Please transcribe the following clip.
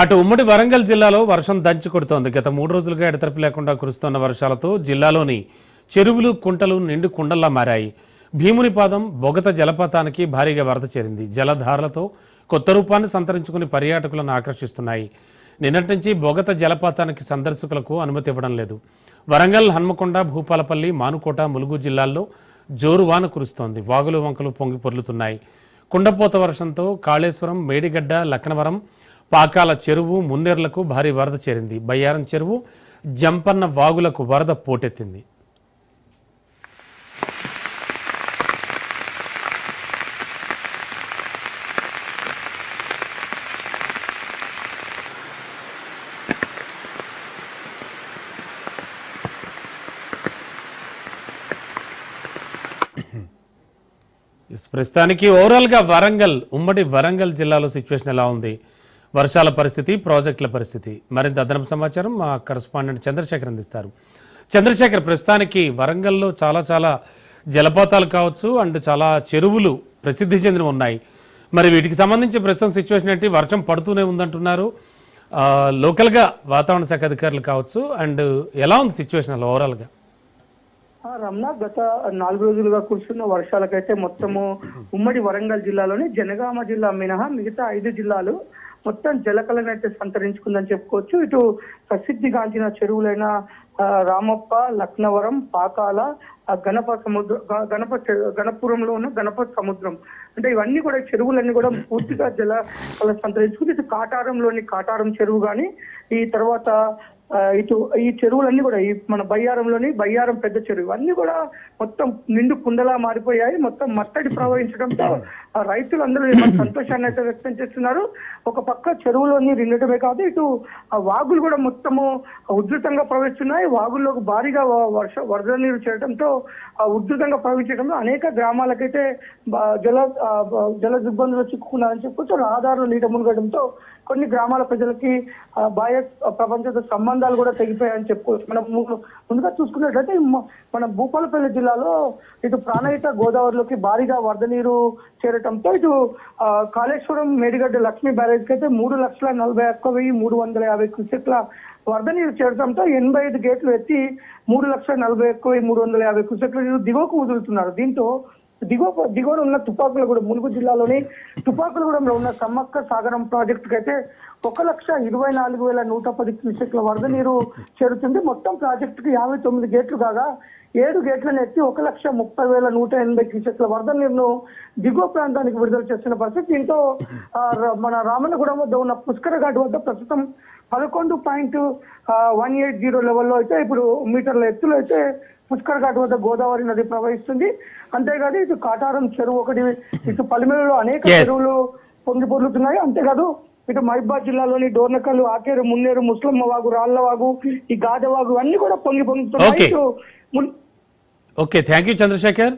అటు ఉమ్మడి వరంగల్ జిల్లాలో వర్షం దంచి కొడుతోంది. గత మూడు రోజులుగా ఎడతెరపి లేకుండా కురుస్తున్న వర్షాలతో జిల్లాలోని చెరువులు కుంటలు నిండు కుండల్లా మారాయి. భీమునిపాదం బొగత జలపాతానికి భారీగా వరద చేరింది. జలధారలతో కొత్త రూపాన్ని సంతరించుకుని పర్యాటకులను ఆకర్షిస్తున్నాయి. నిన్నటి నుంచి బొగత జలపాతానికి సందర్శకులకు అనుమతి ఇవ్వడం లేదు. వరంగల్ హన్మకొండ భూపాలపల్లి మానుకోట ములుగు జిల్లాల్లో జోరు వాన కురుస్తోంది. వాగులు వంకలు పొంగి పొర్లుతున్నాయి. కుండపోత వర్షంతో కాళేశ్వరం మేడిగడ్డ లక్నవరం పాకాల చెరువు మున్నేర్లకు భారీ వరద చేరింది. బయ్యారం చెరువు జంపన్న వాగులకు వరద పోటెత్తింది. ప్రస్తుతానికి ఓవరాల్గా వరంగల్ ఉమ్మడి వరంగల్ జిల్లాలో సిచ్యువేషన్ ఎలా ఉంది? వర్షాల పరిస్థితి ప్రాజెక్టుల పరిస్థితి. మరింత అదనపు సమాచారం మా కరస్పాండెంట్ చంద్రశేఖర్ అందిస్తారు. చంద్రశేఖర్ ప్రస్తుతానికి వరంగల్లో చాలా చాలా జలపాతాలు కావచ్చు అండ్ చాలా చెరువులు ప్రసిద్ధి చెందిన ఉన్నాయి. మరి వీటికి సంబంధించి ప్రస్తుతం సిచ్యువేషన్ ఏంటి? వర్షం పడుతూనే ఉందంటున్నారు. లోకల్గా వాతావరణ శాఖ అధికారులు కావచ్చు అండ్ ఎలా ఉంది సిచ్యువేషన్ అలా ఓవరాల్గా రమణ గత నాలుగు రోజులుగా కురుస్తున్న వర్షాలకైతే మొత్తము ఉమ్మడి వరంగల్ జిల్లాలోని జనగామ జిల్లా మినహా మిగతా ఐదు జిల్లాలు మొత్తం జలకళనైతే సంతరించుకుందని చెప్పుకోవచ్చు. ఇటు ప్రసిద్ధిగాంచిన చెరువులైన రామప్ప లక్నవరం పాకాల గణప సముద్ర గణప గణపురంలో ఉన్న గణపతి సముద్రం. అంటే ఇవన్నీ కూడా చెరువులన్నీ కూడా పూర్తిగా జల కళ ఇటు కాటారంలోని కాటారం చెరువు కానీ ఈ తర్వాత ఇటు ఈ చెరువులన్నీ కూడా ఈ మన బయ్యారంలోని బయ్యారం పెద్ద చెరువు ఇవన్నీ కూడా మొత్తం నిండు కుండలా మారిపోయాయి. మొత్తం మత్తడి ప్రవహించడంతో ఆ రైతులందరూ సంతోషాన్ని అయితే వ్యక్తం చేస్తున్నారు. ఒక పక్క చెరువులోని నిండటమే కాదు ఇటు ఆ వాగులు కూడా మొత్తము ఉధృతంగా ప్రవహిస్తున్నాయి. వాగుల్లోకి భారీగా వ- వర్ష వరద నీరు చేయడంతో ఆ ఉధృతంగా ప్రవహించడంలో అనేక గ్రామాలకైతే జల జల దిబ్బందులు చిక్కుకున్నారని చెప్పి రహదారులు నీట మునగడంతో కొన్ని గ్రామాల ప్రజలకి బాహ్య ప్రపంచంతో సంబంధాలు కూడా తెగిపోయాయని చెప్పుకోవచ్చు మనం ముందుగా చూసుకున్నట్లయితే మన భూపాలపల్లి జిల్లాలో ఇటు ప్రాణహిత గోదావరిలోకి భారీగా వరద నీరు చేరటంతో ఇటు కాళేశ్వరం మేడిగడ్డ లక్ష్మీ బ్యారేజ్కి అయితే మూడు లక్షల నలభై ఒక్క వెయ్యి మూడు వందల యాభై క్యూసెక్ల వరద నీరు చేరడంతో ఎనభై ఐదు గేట్లు ఎత్తి మూడు లక్షల నలభై ఒక్క వెయ్యి మూడు వందల యాభై క్యూసెక్ల నీరు దిగువకు వదులుతున్నారు. దీంతో దిగువ దిగువన ఉన్న తుపాకులు కూడా ములుగు జిల్లాలోని తుపాకులగూడెంలో ఉన్న సమ్మక్క సాగరం ప్రాజెక్టుకి అయితే ఒక లక్ష ఇరవై నాలుగు వేల నూట పది క్యూసెక్ల వరద నీరు చేరుతుంది. మొత్తం ప్రాజెక్టుకి యాభై తొమ్మిది గేట్లు కాగా ఏడు గేట్లను ఎత్తి ఒక లక్ష ముప్పై వేల నూట ఎనభై క్యూసెక్ల వరద నీరును దిగువ ప్రాంతానికి విడుదల చేస్తున్న పరిస్థితి. దీంతో మన రామన్నగూడెం వద్ద ఉన్న పుష్కర ఘాట్ వద్ద ప్రస్తుతం పదకొండు పాయింట్ వన్ ఎయిట్ జీరో లెవెల్లో అయితే ఇప్పుడు మీటర్ల ఎత్తులో అయితే పుష్కర్ ఘాట్ వద్ద గోదావరి నది ప్రవహిస్తుంది. అంతేకాదు ఇటు కాటారం చెరువు ఒకటి ఇటు పలిమేలలో అనేక. చెరువులు పొంగి పొర్లుతున్నాయి. అంతేకాదు ఇటు మహిబాద్ జిల్లాలోని డోర్నకల్లు ఆకేరు మున్నేరు ముస్లమ్మ వాగు రాళ్ళవాగు ఈ గాదవాగు అన్ని కూడా పొంగి పొంగుతున్నాయి. Okay. ఇటు మున్- ఓకే థ్యాంక్ యూ చంద్రశేఖర్